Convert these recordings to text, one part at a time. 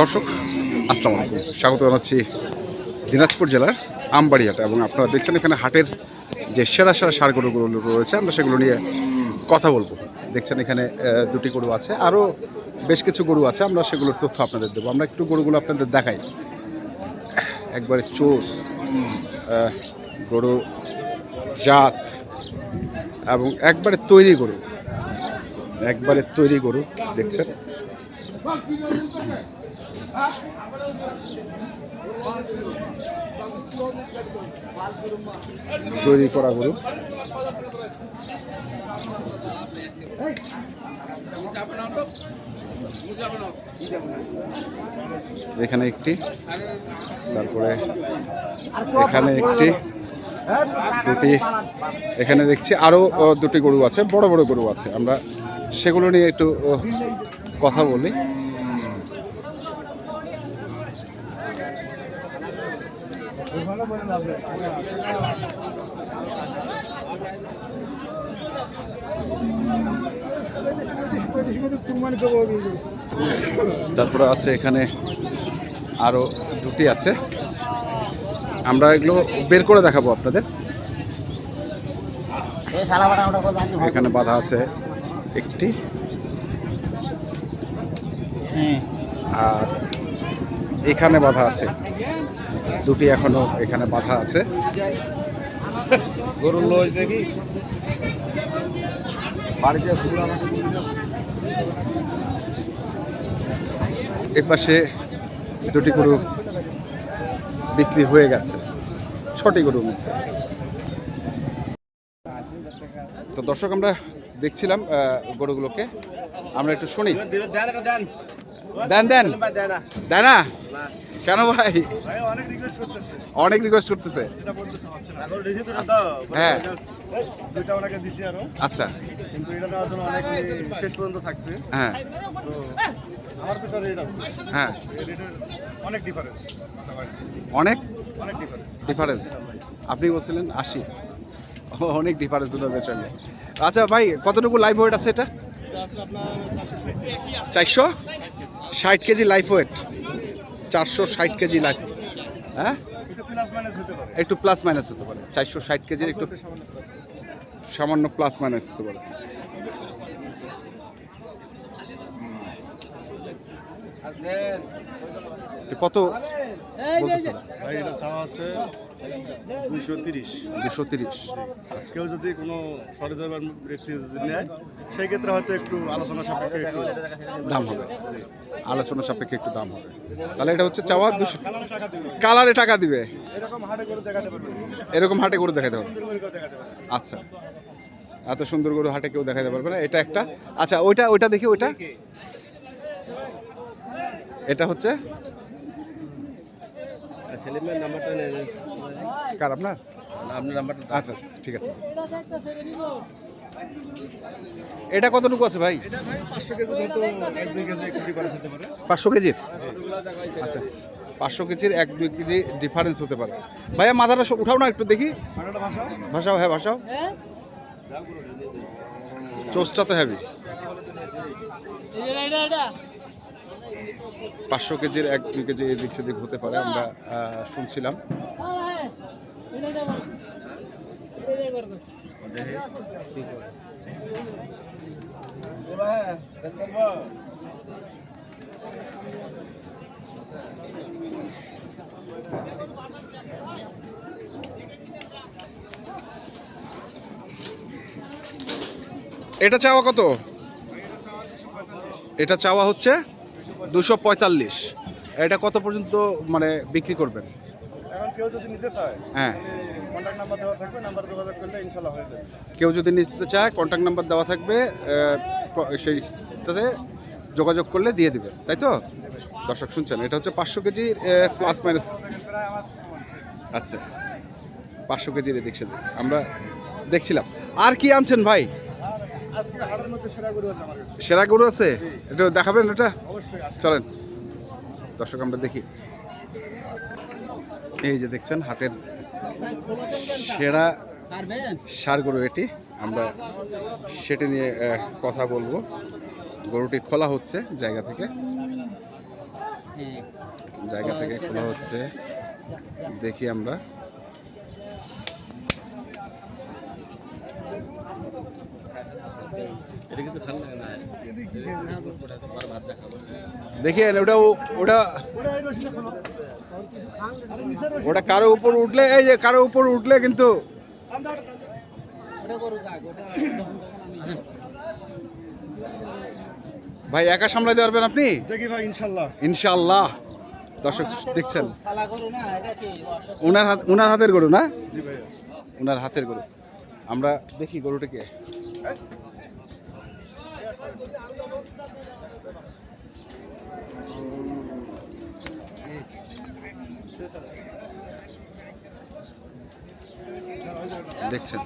দর্শক, আসসালামু আলাইকুম। স্বাগত জানাচ্ছি দিনাজপুর জেলার আমবাড়িহাট এবং আপনারা দেখছেন এখানে হাটের যে সেরা সেরা সার গরুগুলো রয়েছে, আমরা সেগুলো নিয়ে কথা বলব। দেখছেন এখানে দুটি গরু আছে, আরও বেশ কিছু গরু আছে, আমরা সেগুলোর তথ্য আপনাদের দেবো। আমরা একটু গরুগুলো আপনাদের দেখাই। একবারে চোষ গরু, জাত এবং একবারে তৈরি গরু। একবারে তৈরি গরু, দেখছেন? তৈরি করা গরু। এখানে একটি, তারপরে এখানে একটি, দুটি, এখানে দেখছি আরও দুটি গরু আছে, বড় বড় গরু আছে। আমরা সেগুলো নিয়ে একটু কথা বলি। তারপরে আছে এখানে আরও দুটি আছে। আমরা এগুলো বের করে দেখাবো আপনাদের। এখানে বাধা আছে একটি। আর এখানে বাধা আছে। দুটি এখনও এখানে বাধা আছে। গরুর লজ দেখি বাড়িতে এ দুটি গরু বিক্রি হয়ে গেছে। ছটি গরুর মধ্যে। তো দর্শক আমরা দেখছিলাম গরুগুলোকে। আমরা একটু শুনি। দেন দেন দেয় না কেন ভাই? অনেক রিকোয়েস্ট করতেছে। অনেক রিকোয়েস্ট করতেছে। এটা বলতেছে হচ্ছে না। এখন রিসিভ তো দাও। হ্যাঁ। দুইটা ওনাকে দিছি আরও। আচ্ছা। কিন্তু এটা দেওয়ার জন্য অনেক শেষ পর্যন্ত থাকছে। হ্যাঁ। তো আমার তো রেট আছে। হ্যাঁ। রেটের অনেক ডিফারেন্স অনেক? অনেক ডিফারেন্স ডিফারেন্স আপনি বলছিলেন আশি। ও, অনেক ডিফারেন্স সঙ্গে আচ্ছা ভাই কতটুকু লাইভ ওয়েট আছে এটা? চারশো ষাট কেজি লাইফ ওয়েট চারশো ষাট কেজি লাগবে হ্যাঁ? একটু প্লাস মাইনাস হতে পারে। একটু প্লাস মাইনাস হতে পারে। চারশো ষাট কেজির একটু সামান্য প্লাস মাইনাস হতে পারে। আর তো কত বলতেছে? দুশো তিরিশ। দুশো তিরিশ। কেউ যদি কোনো সরিদবার ব্যক্তি যদি নেয় সেই ক্ষেত্রে হয়তো একটু আলোচনা সাপেক্ষে একটু দাম হবে। আলোচনা সাপেক্ষে একটু দাম হবে। তাহলে এটা হচ্ছে চাওয়া দুশো কালারে টাকা দিবে। এরকম হাটে করে দেখাতে পারবে এরকম হাটে করে দেখাতে করে পারবে আচ্ছা। এত সুন্দর গরু হাটে কেউ দেখাতে পারবে না। এটা একটা আচ্ছা ওইটা ওইটা দেখি ওইটা। এটা হচ্ছে সেলিমের নাম্বারটা নেন কার আপনার? আপনার নাম্বারটা আচ্ছা ঠিক আছে। এটা কতটুকু আছে ভাই? পাঁচশো কেজির? আচ্ছা পাঁচশো কেজির এক দুই কেজি ডিফারেন্স হতে পারে। ভাইয়া মাথাটা উঠাও না একটু দেখি। ভাষাও হ্যাঁ ভাষাও চোস্টটা তো হ্যাভি পাঁচশো কেজির এক দুই কেজি এদিক সেদিক হতে পারে আমরা শুনছিলাম। এটা চাওয়া কত? এটা চাওয়া হচ্ছে দুশো পঁয়তাল্লিশ। এটা কত পর্যন্ত মানে বিক্রি করবেন? এখন কেউ যদি নিতে চায় হ্যাঁ। কন্ট্যাক্ট নাম্বার দেওয়া থাকবে নাম্বার যোগাযোগ করলে ইনশাল্লাহ হয়ে যাবে। কেউ যদি নিতে চায় কন্ট্যাক্ট নাম্বার দেওয়া থাকবে সেইটাতে যোগাযোগ করলে দিয়ে দিবে তাই তো? দর্শক শুনছেন এটা হচ্ছে পাঁচশো কেজি প্লাস মাইনাস। আচ্ছা পাঁচশো কেজির এদিক সেদিক আমরা দেখছিলাম। আর কি আনছেন ভাই? গরু আছে সেরা গরু আছে? এটা দেখাবেন এটা চলেন। দর্শক আমরা দেখি। এই যে দেখছেন হাটের সেরা সার গরু এটি। আমরা সেটি নিয়ে কথা বলব। গরুটি খোলা হচ্ছে জায়গা থেকে। জায়গা থেকে খোলা হচ্ছে। দেখি আমরা। দেখি ওটা ওটা ওটা কারও উপর উঠলে এই যে কারও উপর উঠলে কিন্তু ভাই একা সামলাতে পারবেন আপনি? দেখি ভাই ইনশাল্লাহ। ইনশাআল্লাহ দর্শক দেখছেন। ওনার হাত ওনার হাতের গরু না? জি ওনার হাতের গরু। আমরা দেখি গরুটিকে। দেখছেন।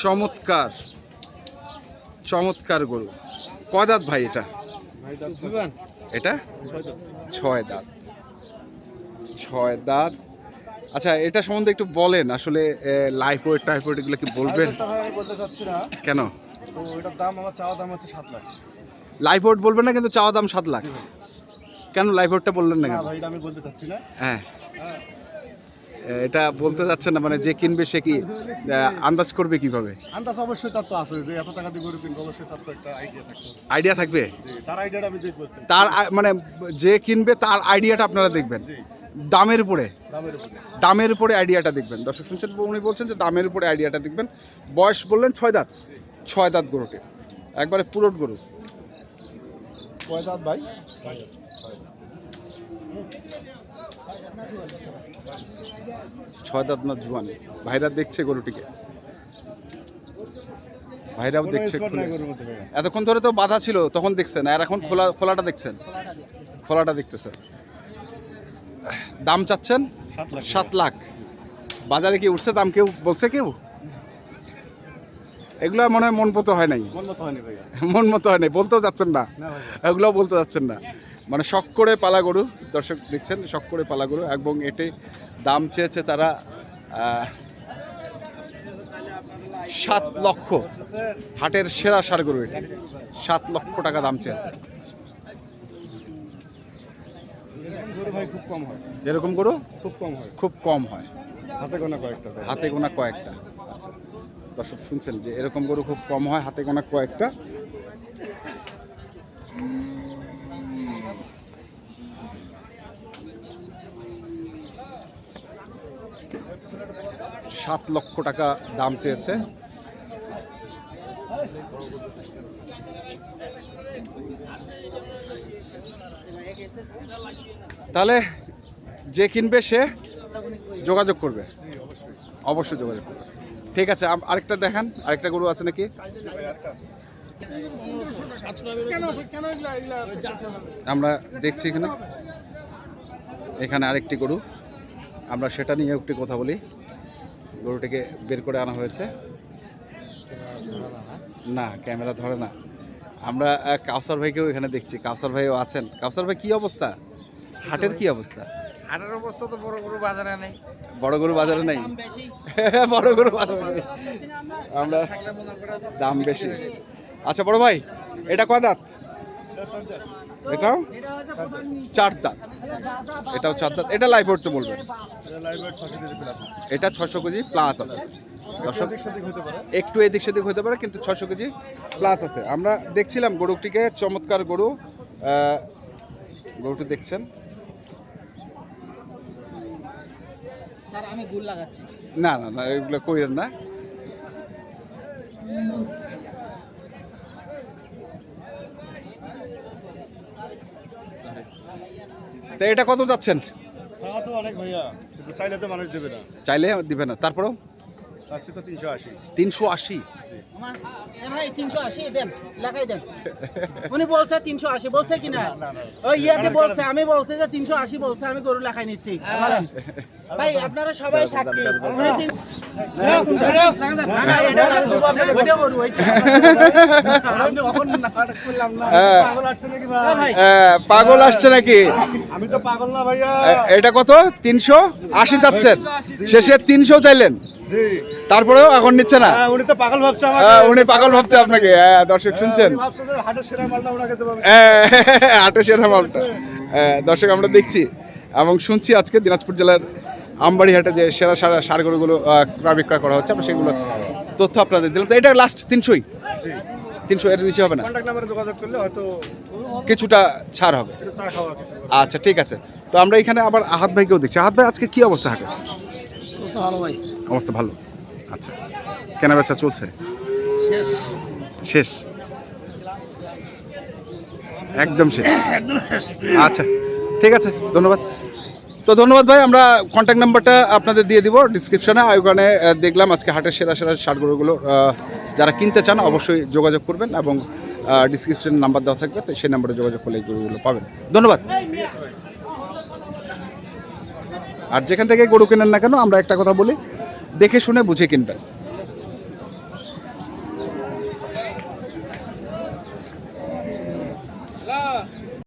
চমৎকার চমৎকার গরু। কয় দাঁত ভাই এটা? এটা? ছয় দাঁত। ছয় দাঁত। আচ্ছা এটা সম্বন্ধে একটু বলেন আসলে লাইফোয়েড টাইফয়েড এগুলো কি বলবেন? বলতে চাচ্ছি না। কেন? তো এটার দাম আমার চাওয়া দাম হচ্ছে সাত লাখ। লাইফোয়েড বলবেন না কিন্তু চাওয়া দাম সাত লাখ? কেন লাইফোয়েডটা বললেন না কেন? ভাই আমি বলতে চাচ্ছি না। হ্যাঁ। হ্যাঁ। এটা বলতে যাচ্ছেন না মানে যে কিনবে সে কি আন্দাজ করবে কীভাবে? আন্দাজ অবশ্যই তার তো আছে যে এত টাকা দিয়ে গরু কিনবো অবশ্যই তার তো একটা আইডিয়া থাকতে হবে। আইডিয়া থাকবে? তার আইডিয়াটা আমি দেখব। তার মানে যে কিনবে তার আইডিয়াটা আপনারা দেখবেন। দামের উপরে। দামের উপরে। দামের উপরে আইডিয়াটা দেখবেন। দর্শক শুনছেন উনি বলছেন যে দামের উপরে আইডিয়াটা দেখবেন। বয়স বললেন ছয় দাঁত। ছয় দাঁত গরুটি একবারে পুরোট গরু। কয় দাঁত ভাই? ছয় দাঁত না জুয়ান। ভাইরা দেখছে গরুটিকে। ভাইরাও দেখছে এতক্ষণ ধরে তো বাধা ছিল তখন দেখছেন আর এখন খোলা খোলাটা দেখছেন। খোলাটা দেখতেছে দেখতেছেন। দাম চাচ্ছেন সাত লাখ। বাজারে কি উঠছে দাম কেউ? বলছে কেউ? এগুলো মনে হয় মন মতো হয় নাই। মন মতো হয় নাই বলতেও যাচ্ছেন না। এগুলোও বলতে যাচ্ছেন না। মানে শখ করে পালা গরু দর্শক দেখছেন শখ করে পালা গরু এবং এটি দাম চেয়েছে তারা সাত লক্ষ। হাটের সেরা সার গরু এটি। সাত লক্ষ টাকা দাম চেয়েছে। এরকম গরু খুব কম হয়। এরকম গরু? খুব কম হয়। খুব কম হয়। হাতে গোনা কয়েকটা হাতে গোনা কয়েকটা। আচ্ছা। দর্শক শুনছেন যে এরকম গরু খুব কম হয় হাতে গোনা কয়েকটা। সাত লক্ষ টাকা দাম চেয়েছে। তাহলে যে কিনবে সে যোগাযোগ করবে। অবশ্যই যোগাযোগ করবে। ঠিক আছে আরেকটা দেখান, আরেকটা গরু আছে নাকি? আমরা দেখছি এখানে। এখানে আরেকটি গরু। আমরা সেটা নিয়ে একটি কথা বলি। গরুটিকে বের করে আনা হয়েছে। না ক্যামেরা ধরে না। আমরা কাউসার ভাইকেও এখানে দেখছি। কাউসার ভাইও আছেন। কাউসার ভাই কি অবস্থা? হাটের কি অবস্থা? হাটের অবস্থা তো বড় বড় বাজারে নেই। বড় গরু বাজারে নাই? দাম বেশি। বড় গরু বাজারে নেই। আমরা মনে দাম বেশি। আচ্ছা বড় ভাই এটা কয় দাঁত? এটাও। চার দাঁত এটাও চার দাঁত এটা লাইভ তো বলবেন। এটা ছশো কেজি প্লাস আছে। ছশো কেজি প্লাস দর্শক একটু এদিক সেদিক হতে পারে কিন্তু ছশো কেজি প্লাস আছে। আমরা দেখছিলাম গরুটিকে চমৎকার গরু। গরুটি দেখছেন? স্যার আমি গুল লাগাচ্ছি। না না না এগুলো করিলেন না। তো এটা কত যাচ্ছেন? তো অনেক ভাইয়া চাইলে তো মানুষ দেবে না। চাইলে দিবে না। তারপরেও? চাচ্ছি তো তিনশো আশি। তিনশো আশি? ভাই তিনশো আশি দেন লাগাই দেন। উনি বলছে তিনশো আশি বলছে কি না না, না। ওই ইয়াতে বলছে আমি বলছি যে তিনশো আশি বলছে আমি গরু লাগাই নিচ্ছি। ভাই আপনারা সবাই সাক্ষী। হ্যাঁ। পাগল আসছে নাকি ভাই? হ্যাঁ ভাই। আহ, পাগল আসছে নাকি? আমি তো পাগল না ভাইয়া। এটা কত? তিনশো আশি যাচ্ছেন। শেষে তিনশো চাইলেন। তারপরেও এখন নিচ্ছে না? হ্যাঁ উনি তো পাগল ভাবছে হ্যাঁ, উনি পাগল ভাবছে আপনাকে। হ্যাঁ, দর্শক শুনছেন? সেরা মালটা দেবো আমি। আটে সেরা মালটা। হ্যাঁ, দর্শক আমরা দেখছি এবং শুনছি আজকে দিনাজপুর জেলার আমবাড়ি হাটে যে সেরা সারা সার গরুগুলো আহ, ক্রয় বিক্রয় করা হচ্ছে। আমরা সেগুলো তথ্য আপনাদের দিলাম। তো এটা লাস্ট তিনশোই? তিনশো এর নিচে হবে না? কিছুটা ছাড় হবে। আচ্ছা ঠিক আছে। তো আমরা এখানে আবার আহাত ভাইকেও দেখছি। আহাত ভাই আজকে কি অবস্থা হাটে? ভালো ভাই। অবস্থা ভালো। আচ্ছা কেনা বেচা চলছে? শেষ। শেষ? একদম শেষ। আচ্ছা ঠিক আছে ধন্যবাদ। তো ধন্যবাদ ভাই আমরা কন্ট্যাক্ট নাম্বারটা আপনাদের দিয়ে দিব ডিসক্রিপশনে ওখানে আহ, দেখলাম আজকে হাটের সেরা সেরা সারগরুগুলো যারা কিনতে চান অবশ্যই যোগাযোগ করবেন এবং ডিসক্রিপশন নাম্বার দেওয়া থাকবে তো সেই নাম্বারে যোগাযোগ করলে এই গরুগুলো পাবেন। ধন্যবাদ। আর যেখান থেকে গরু কেনেন না কেন, আমরা একটা কথা বলি, দেখে শুনে বুঝে কিনবেন।